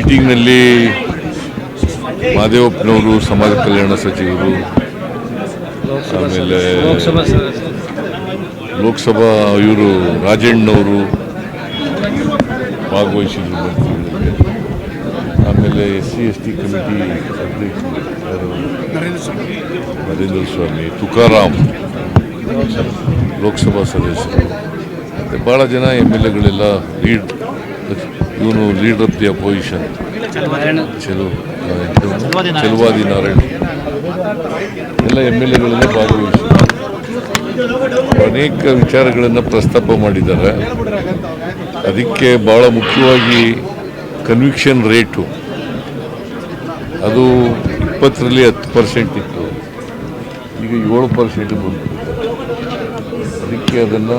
ಬೆಂಗಳೂರಿನಲ್ಲಿ ಮಾದೇವಪ್ಪನವರು ಸಮಾಜ ಕಲ್ಯಾಣ ಸಚಿವರು ಆಮೇಲೆ ಲೋಕಸಭಾ ಇವರು ರಾಜಣ್ಣವರು ಭಾಗವಹಿಸಿದ್ರು ಆಮೇಲೆ S C S T committee Narendra Swamy Tukaram Lok Sabha ಸದಸ್ಯರು. ಮತ್ತು ಭಾಳ ಜನ ಎಂ ಎಲ್ ಎಗಳೆಲ್ಲ ಲೀಡ್ ಇವನು leader of the opposition ಚೆಲು Chaluvadi Narayana ಎಲ್ಲ ಎಂ ಎಲ್ ಎಗಳನ್ನು ಭಾಗವಹಿಸಿದ್ದಾರೆ ಅನೇಕ ವಿಚಾರಗಳನ್ನು ಪ್ರಸ್ತಾಪ ಮಾಡಿದ್ದಾರೆ. ಅದಕ್ಕೆ ಭಾಳ ಮುಖ್ಯವಾಗಿ ಕನ್ವಿಕ್ಷನ್ ರೇಟು ಅದು ಇಪ್ಪತ್ತರಲ್ಲಿ ಹತ್ತು ಪರ್ಸೆಂಟ್ ಇತ್ತು. ಈಗ ಏಳು ಪರ್ಸೆಂಟ್ ಬಂದಿದೆ ಅದಕ್ಕೆ ಅದನ್ನು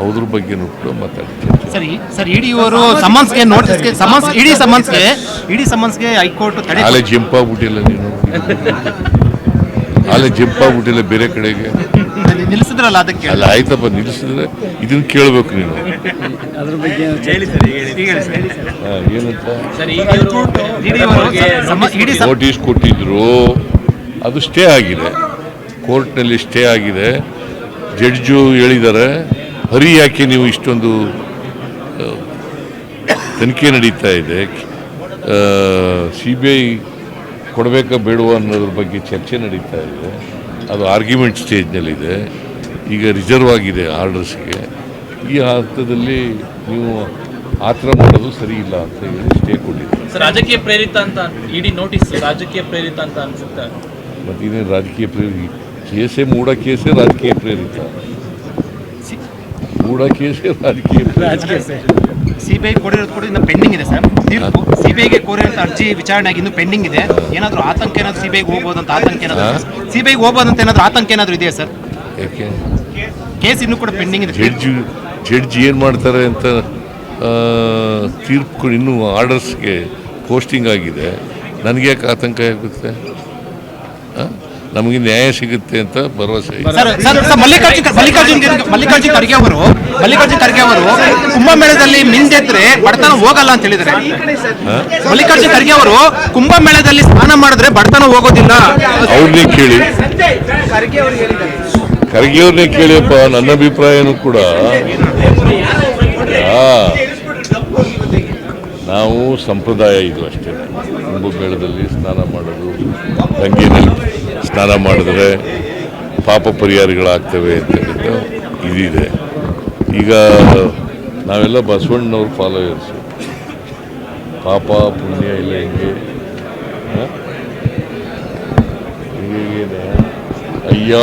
ಅದ್ರ ಬಗ್ಗೆ ಕೂಡ ಮಾತಾಡ್ತೀವಿ ಸರಿ ಸರ್ ಇಡಿ ಅವರು ಸಮನ್ಸ್ಗೆ ನೋಟಿಸ್ಗೆ ಸಮನ್ಸ್ ಇಡೀ ಸಮನ್ಸ್ಗೆ ಇಡೀ ಸಮನ್ಸ್ಗೆ ಹೈಕೋರ್ಟ್ ತಡೆ ಆಲೆ ಜಂಪ್ ಆಗ್ಬಿಟ್ಟಿಲ್ಲ ನೀನು. ಆಲೆ ಜಂಪ್ ಆಗ್ಬಿಟ್ಟಿಲ್ಲ ಬೇರೆ ಕಡೆಗೆ. ನಿಲ್ಲಿಸಿದ್ರಲ್ಲ ಅದಕ್ಕೆ ಅಲ್ಲ ಆಯ್ತಪ್ಪ ನಿಲ್ಲಿಸಿದ್ರೆ ಇದನ್ನ ಕೇಳಬೇಕು ನೀನು. ಅದ್ರ ಬಗ್ಗೆ ಹಾ, ಏನಂತ? ಇಡಿ ಅವರು ಸಮ- ಇಡೀ ಸಮ- ನೋಟಿಸ್ ಕೊಟ್ಟಿದ್ರು ಅದು ಸ್ಟೇ ಆಗಿದೆ. ಕೋರ್ಟ್ನಲ್ಲಿ ಸ್ಟೇ ಆಗಿದೆ. ಜಡ್ಜು ಹೇಳಿದ್ದಾರೆ ಹರಿ ಯಾಕೆ ನೀವು ಇಷ್ಟೊಂದು ತನಿಖೆ ನಡೀತಾ ಇದೆ? ಸಿ ಬಿ ಐ ಕೊಡಬೇಕಾ ಬೇಡವಾ ಅನ್ನೋದ್ರ ಬಗ್ಗೆ ಚರ್ಚೆ ನಡೀತಾ ಇದೆ. ಅದು ಆರ್ಗ್ಯುಮೆಂಟ್ ಸ್ಟೇಜ್ನಲ್ಲಿದೆ. ಈಗ ರಿಸರ್ವ್ ಆಗಿದೆ ಆರ್ಡರ್ಸ್ಗೆ. ಈ ಹಂತದಲ್ಲಿ ನೀವು ಆ ಥರ ಮಾಡೋದು ಸರಿ ಇಲ್ಲ ಅಂತ ಹೇಳಿ ಸ್ಟೇ ಕೊಟ್ಟಿದ್ದಾರೆ. ಸರ್ ರಾಜಕೀಯ ಪ್ರೇರಿತ ಅಂತ ಇಡಿ ನೋಟಿಸ್ ರಾಜಕೀಯ ಪ್ರೇರಿತ ಅಂತ ಅನ್ಸುತ್ತೆ. ಮತ್ತಿನ್ನೇನು ರಾಜಕೀಯ ಪ್ರೇರಿತ ಕೇಸೇ ಮೂಡ ಕೇಸೇ ರಾಜಕೀಯ ಪ್ರೇರಿತ. ಮೂಡ ಕೇಸ್ ರಾಜಕೀಯ ರಾಜಕೀಯ ಸರ್ ಸಿಬಿಐ ಕೋರಿರೋದು ಕೂಡ ಇನ್ನು ಪೆಂಡಿಂಗ್ ಇದೆ ಸರ್. ತೀರ್ಪು. ಸಿಬಿಐಗೆ ಕೋರಿರೋಂಥ ಅರ್ಜಿ ವಿಚಾರಣೆ ಆಗಿ ಇನ್ನು ಪೆಂಡಿಂಗ್ ಇದೆ. ಏನಾದರೂ ಆತಂಕ ಏನಾದರೂ ಸಿಬಿಐಗೆ ಹೋಗ್ಬೋದಂತ ಆತಂಕ ಏನಾದರೂ ಸಿಬಿಐಗೆ ಹೋಗ್ಬೋದಂತ ಏನಾದರೂ ಆತಂಕ ಏನಾದರೂ ಇದೆಯಾ ಸರ್? ಯಾಕೆ? ಕೇಸ್ ಇನ್ನೂ ಕೂಡ ಪೆಂಡಿಂಗ್ ಇದೆ. ಜಡ್ಜ್ ಜಡ್ಜ್ ಏನು ಮಾಡ್ತಾರೆ ಅಂತ ತೀರ್ಪು ಇನ್ನೂ ಆರ್ಡರ್ಸ್ಗೆ ಪೋಸ್ಟಿಂಗ್ ಆಗಿದೆ. ನನಗೆ ಯಾಕೆ ಆತಂಕ ಆಗುತ್ತೆ? ಆ? ನಮಗೆ ನ್ಯಾಯ ಸಿಗುತ್ತೆ ಅಂತ ಭರವಸೆ ಮಲ್ಲಿಕಾರ್ಜುನ್ ಮಲ್ಲಿಕಾರ್ಜುನ್ ಖರ್ಗೆ- ಮಲ್ಲಿಕಾರ್ಜುನ್ ಖರ್ಗೆ ಅವರು ಮಲ್ಲಿಕಾರ್ಜುನ್ ಖರ್ಗೆ ಅವರು ಕುಂಭಮೇಳದಲ್ಲಿ ಮಿಂದೆದ್ರೆ ಬಡತನ ಹೋಗಲ್ಲ ಅಂತ ಹೇಳಿದ್ರೆ ಮಲ್ಲಿಕಾರ್ಜುನ್ ಖರ್ಗೆ ಅವರು ಕುಂಭಮೇಳದಲ್ಲಿ ಸ್ನಾನ ಮಾಡಿದ್ರೆ ಬಡತನ ಹೋಗೋದಿಲ್ಲ. ಅವ್ರನ್ನೇ ಕೇಳಿ. ಖರ್ಗೆ ಅವ್ರನ್ನೇ ಕೇಳಿಯಪ್ಪ ನನ್ನ ಅಭಿಪ್ರಾಯನೂ ಕೂಡ. ನಾವು ಸಂಪ್ರದಾಯ ಇದು ಅಷ್ಟೇ. ಕುಂಭಮೇಳದಲ್ಲಿ ಸ್ನಾನ ಮಾಡೋದು ಗಂಗೆನಲ್ಲಿ ಸ್ನಾನ ಮಾಡಿದ್ರೆ ಪಾಪ ಪರಿಹಾರಗಳಾಗ್ತವೆ ಅಂತೇಳಿದ್ದು ಇದಿದೆ. ಈಗ ನಾವೆಲ್ಲ ಬಸವಣ್ಣನವ್ರ ಫಾಲೋಯರ್ಸು ಪಾಪ ಪುಣ್ಯ ಇಲ್ಲ ಹಿಂಗೆ? ಹೀಗೇನೆ ಅಯ್ಯ!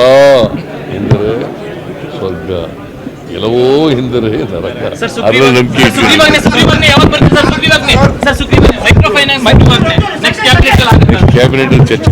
ಎಂದರೆ ಸ್ವರ್ಗ. ಎಲ್ಲವೋ ಎಂದರೆ ನರಕ. ಅದರ ನಂಬಿಕೆ ಕ್ಯಾಬಿನೆಟ್ ಚರ್ಚೆ